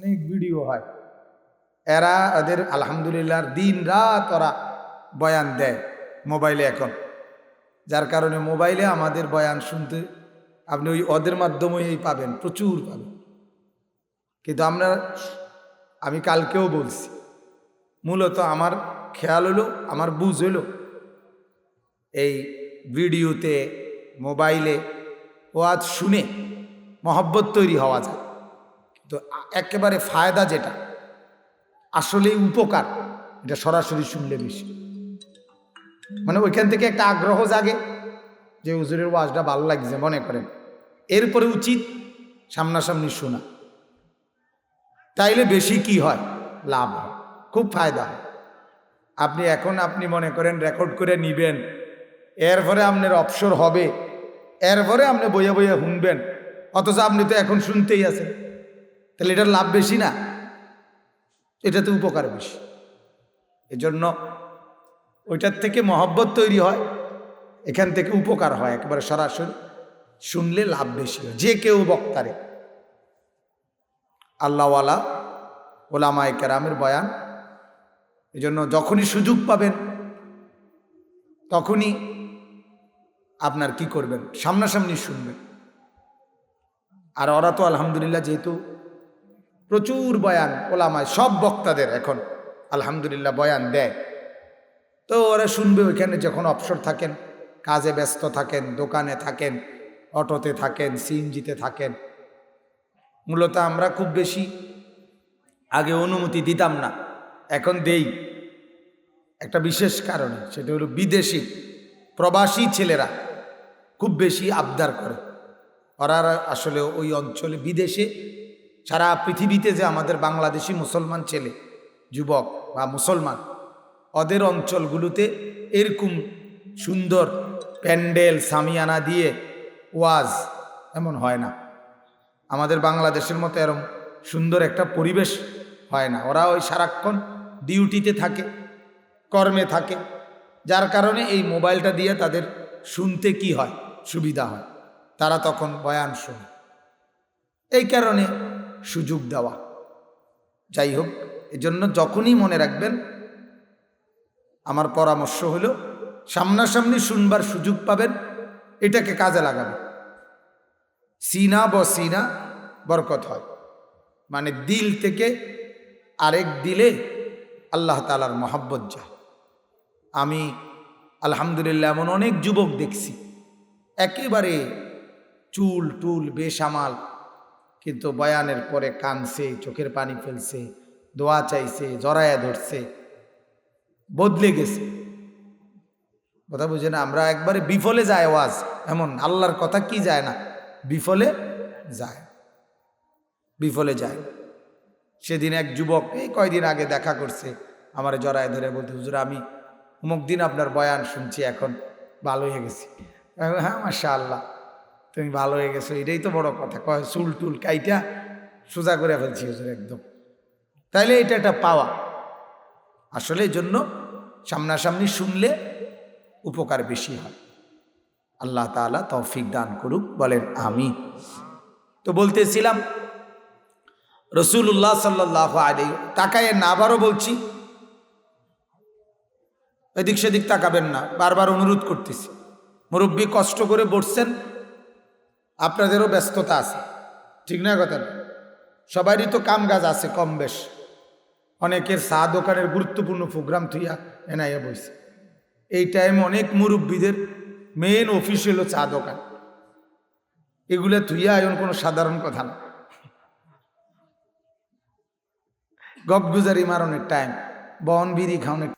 অনেক ভিডিও হয়। এরা ওদের আলহামদুলিল্লাহ দিন রাত ওরা বয়ান দেয় মোবাইলে এখন। যার কারণে মোবাইলে আমাদের বয়ান শুনতে আপনি ওই ওদের মাধ্যমেই পাবেন, প্রচুর পাবেন। কিন্তু আমরা, আমি কালকেও বলছি, মূলত আমার খেয়াল হলো, আমার বুঝ হলো, এই ভিডিওতে, মোবাইলে ওয়াজ শুনে মহব্বত তৈরি হওয়া যায়। তো একেবারে ফায়দা যেটা আসলে উপকার, এটা সরাসরি শুনলে বেশি। মানে ওইখান থেকে একটা আগ্রহ জাগে যে হুজুরের ওয়াজটা ভালো লাগছে মনে করেন। এরপরে উচিত সামনাসামনি শোনা। তাইলে বেশি কি হয়? লাভ খুব ফায়দা হয়। আপনি এখন আপনি মনে করেন রেকর্ড করে নিবেন, এরপরে আপনার অবসর হবে, এরপরে আপনি বইয়ে বইয়ে শুনবেন, অথচ আপনি তো এখন শুনতেই আছেন। তাহলে এটার লাভ বেশি না? এটাতে উপকার বেশি। এজন্য ওইটার থেকে মহব্বত তৈরি হয়, এখান থেকে উপকার হয় একবারে সরাসরি। শুনলে লাভ বেশি হয়, যে কেউ বক্তারে। আল্লাহওয়ালা, ওলামায় কেরামের বয়ান। এই জন্য যখনই সুযোগ পাবেন, তখনই আপনার কি করবেন? সামনাসামনি শুনবেন। আর ওরা তো আলহামদুলিল্লাহ যেহেতু প্রচুর বয়ান ওলামায়, সব বক্তাদের এখন। আলহামদুলিল্লাহ বয়ান দেয়। তো ওরা শুনবে ওইখানে যখন অবসর থাকেন, কাজে ব্যস্ত থাকেন, দোকানে থাকেন, অটোতে থাকেন, সিএনজিতে থাকেন। মূলত আমরা খুব বেশি আগে অনুমতি দিতাম না, এখন দেই। একটা বিশেষ কারণে, সেটা হলো বিদেশি, প্রবাসী ছেলেরা খুব বেশি আবদার করে। ওরা আসলে ওই অঞ্চলে বিদেশে সারা পৃথিবীতে যে আমাদের বাংলাদেশি মুসলমান ছেলে, যুবক বা মুসলমান, ওদের অঞ্চলগুলোতে এরকম সুন্দর প্যান্ডেল, সামিয়ানা দিয়ে ওয়াজ এমন হয় না। আমাদের বাংলাদেশের মতো এরম সুন্দর একটা পরিবেশ হয় না। ওরা ওই সারাক্ষণ ডিউটিতে থাকে, কর্মে থাকে, যার কারণে এই মোবাইলটা দিয়ে তাদের শুনতে কি হয়, সুবিধা হয়, তারা তখন বয়ান শোনে। এই কারণে সুযোগ দেওয়া। যাই হোক, এজন্য যখনই মনে রাখবেন, আমার পরামর্শ হলো, সামনাসামনি শুনবার সুযোগ পাবেন, এটাকে কাজে লাগাবেন। সিনা ব সিনা বরকত হয়। মানে দিল থেকে আরেক দিলে আল্লাহ তালার মহাব্বত যায়। আমি আলহামদুলিল্লাহ এমন অনেক যুবক দেখছি। একেবারে চুল টুল বেসামাল কিন্তু বয়ানের পরে কানছে চোখের পানি ফেলছে, দোয়া চাইছে জড়ায়া ধরছে, বদলে গেছে। কথা বুঝে না, আমরা একবারে বিফলে যায় ওয়াজ, এমন আল্লাহর কথা কি যায় না? বিফলে যায় বিফলে যায়। সেদিন এক যুবক, এই কয়দিন আগে দেখা করছে, আমার জড়ায় ধরে বলতে, হুজুর, আমি অমুক দিন আপনার বয়ান শুনছি এখন ভালো হয়ে গেছি। হ্যাঁ মাসা আল্লাহ তুমি ভালো হয়ে গেছো, এটাই তো বড় কথা। কয়, চুল টুল কাইটা সোজা করে ফেলছি হুজুর একদম। তাইলে এটা একটা পাওয়া। আসলে জন্য সামনাসামনি শুনলে উপকার বেশি হয়। আল্লাহ তাআলা তৌফিক দান করুক, বলেন আমি তো বলতেছিলাম রসুল্লাহ সাল্লাহ আলী তাকায় না আবারও বলছি। এদিক সেদিক তাকাবেন না, বারবার অনুরোধ করতেছি। মুরব্বী কষ্ট করে বসছেন আপনাদেরও ব্যস্ততা আছে। ঠিক না কথা? সবারই তো কাম কাজ আছে কম বেশ। অনেকের চা দোকানের গুরুত্বপূর্ণ প্রোগ্রাম থুইয়া এনাইয়া বইছে। এই টাইম অনেক মুরব্বীদের মেন অফিস হলো চা দোকান। এগুলো থুইয়া আয়ন কোনো সাধারণ কথা না। গপগুজারি মারণের টাইম বন বিড়ি খাওয়ানোর